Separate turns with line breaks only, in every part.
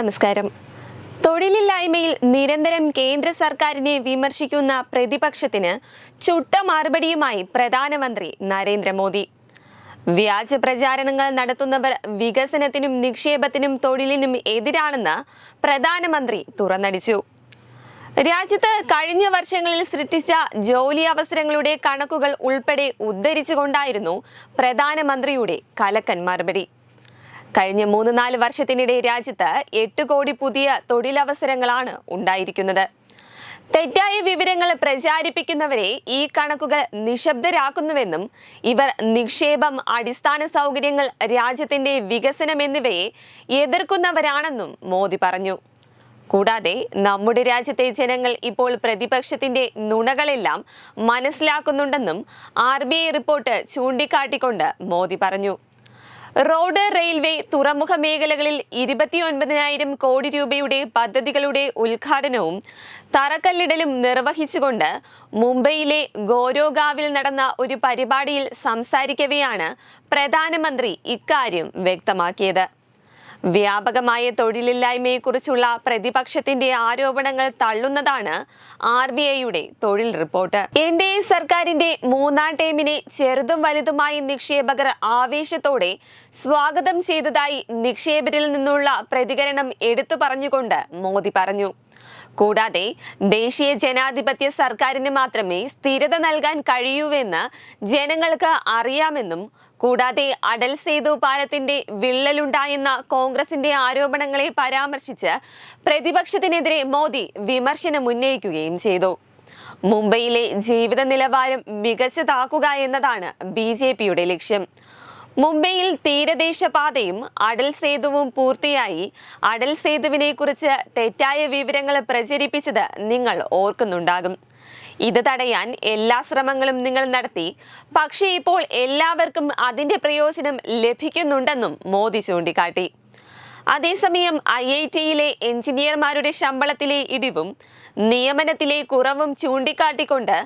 നമസ്കാരം തൊഴിലില്ലായ്മയിൽ നിരന്തരം കേന്ദ്ര സർക്കാരിനെ വിമർശിക്കുന്ന പ്രതിപക്ഷത്തിന് ചുട്ട മറുപടിയുമായി പ്രധാനമന്ത്രി നരേന്ദ്രമോദി വ്യാജ പ്രചാരണങ്ങൾ നടത്തുന്നവർ വികസനത്തിനും നിക്ഷേപത്തിനും തൊഴിലിനും എതിരാണെന്ന് പ്രധാനമന്ത്രി തുറന്നടിച്ചു രാജ്യത്ത് കഴിഞ്ഞ വർഷങ്ങളിൽ സൃഷ്ടിച്ച ജോലി അവസരങ്ങളുടെ കണക്കുകൾ ഉൾപ്പെടെ ഉദ്ധരിച്ചുകൊണ്ടായിരുന്നു പ്രധാനമന്ത്രിയുടെ കലക്കൻ മറുപടി കഴിഞ്ഞ മൂന്ന് നാല് വർഷത്തിനിടെ രാജ്യത്ത് എട്ട് കോടി പുതിയ തൊഴിലവസരങ്ങളാണ് ഉണ്ടായിരിക്കുന്നത് തെറ്റായ വിവരങ്ങൾ പ്രചാരിപ്പിക്കുന്നവരെ ഈ കണക്കുകൾ നിശബ്ദരാക്കുന്നുവെന്നും ഇവർ നിക്ഷേപം അടിസ്ഥാന സൗകര്യങ്ങൾ രാജ്യത്തിന്റെ വികസനം എന്നിവയെ എതിർക്കുന്നവരാണെന്നും മോദി പറഞ്ഞു കൂടാതെ നമ്മുടെ രാജ്യത്തെ ജനങ്ങൾ ഇപ്പോൾ പ്രതിപക്ഷത്തിന്റെ നുണകളെല്ലാം മനസ്സിലാക്കുന്നുണ്ടെന്നും ആർ റിപ്പോർട്ട് ചൂണ്ടിക്കാട്ടിക്കൊണ്ട് മോദി പറഞ്ഞു റോഡ് റെയിൽവേ തുറമുഖ മേഖലകളിൽ ഇരുപത്തിയൊൻപതിനായിരം കോടി രൂപയുടെ പദ്ധതികളുടെ ഉദ്ഘാടനവും തറക്കല്ലിടലും നിർവഹിച്ചുകൊണ്ട് മുംബൈയിലെ ഗോരോഗാവിൽ നടന്ന ഒരു പരിപാടിയിൽ സംസാരിക്കവെയാണ് പ്രധാനമന്ത്രി ഇക്കാര്യം വ്യക്തമാക്കിയത് വ്യാപകമായ തൊഴിലില്ലായ്മയെക്കുറിച്ചുള്ള പ്രതിപക്ഷത്തിന്റെ ആരോപണങ്ങൾ തള്ളുന്നതാണ് ആർ ബി ഐയുടെ തൊഴിൽ റിപ്പോർട്ട് എൻ ഡി എ സർക്കാരിന്റെ മൂന്നാം ടേമിനെ ചെറുതും വലുതുമായി നിക്ഷേപകർ ആവേശത്തോടെ സ്വാഗതം ചെയ്തതായി നിക്ഷേപരിൽ നിന്നുള്ള പ്രതികരണം എടുത്തു പറഞ്ഞുകൊണ്ട് മോദി പറഞ്ഞു കൂടാതെ ദേശീയ ജനാധിപത്യ സർക്കാരിന് മാത്രമേ സ്ഥിരത നൽകാൻ കഴിയൂവെന്ന് ജനങ്ങൾക്ക് അറിയാമെന്നും കൂടാതെ അടൽ സേതു പാലത്തിന്റെ വിള്ളലുണ്ടായെന്ന കോൺഗ്രസിന്റെ ആരോപണങ്ങളെ പരാമർശിച്ച് പ്രതിപക്ഷത്തിനെതിരെ മോദി വിമർശനം ഉന്നയിക്കുകയും ചെയ്തു മുംബൈയിലെ ജീവിത നിലവാരം മികച്ചതാക്കുക എന്നതാണ് ബി ജെ പിയുടെ ലക്ഷ്യം മുംബൈയിൽ തീരദേശ പാതയും അടൽ സേതുവും പൂർത്തിയായി അടൽ സേതുവിനെ കുറിച്ച് തെറ്റായ വിവരങ്ങൾ പ്രചരിപ്പിച്ചത് നിങ്ങൾ ഓർക്കുന്നുണ്ടാകും ഇത് തടയാൻ എല്ലാ ശ്രമങ്ങളും നിങ്ങൾ നടത്തി പക്ഷേ ഇപ്പോൾ എല്ലാവർക്കും അതിന്റെ പ്രയോജനം ലഭിക്കുന്നുണ്ടെന്നും മോദി ചൂണ്ടിക്കാട്ടി അതേസമയം ഐ ഐ ടിയിലെ എഞ്ചിനീയർമാരുടെ ശമ്പളത്തിലെ ഇടിവും നിയമനത്തിലെ കുറവും ചൂണ്ടിക്കാട്ടിക്കൊണ്ട്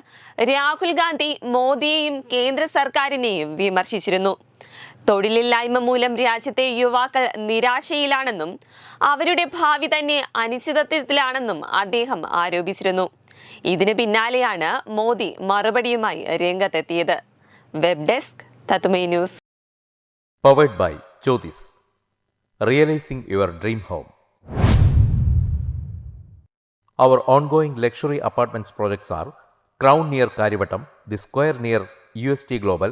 രാഹുൽ ഗാന്ധി മോദിയെയും കേന്ദ്ര സർക്കാരിനെയും വിമർശിച്ചിരുന്നു തൊഴിലില്ലായ്മ മൂലം രാജ്യത്തെ യുവാക്കൾ നിരാശയിലാണെന്നും അവരുടെ ഭാവി തന്നെ അനിശ്ചിതത്വത്തിലാണെന്നും അദ്ദേഹം ആരോപിച്ചിരുന്നു ഇതിന് പിന്നാലെയാണ് മോദി മറുപടിയുമായി രംഗത്തെത്തിയത് web desk news
powered by Jyothis realising your dream home Our ongoing luxury apartments projects are Crown near square The Square near UST Global,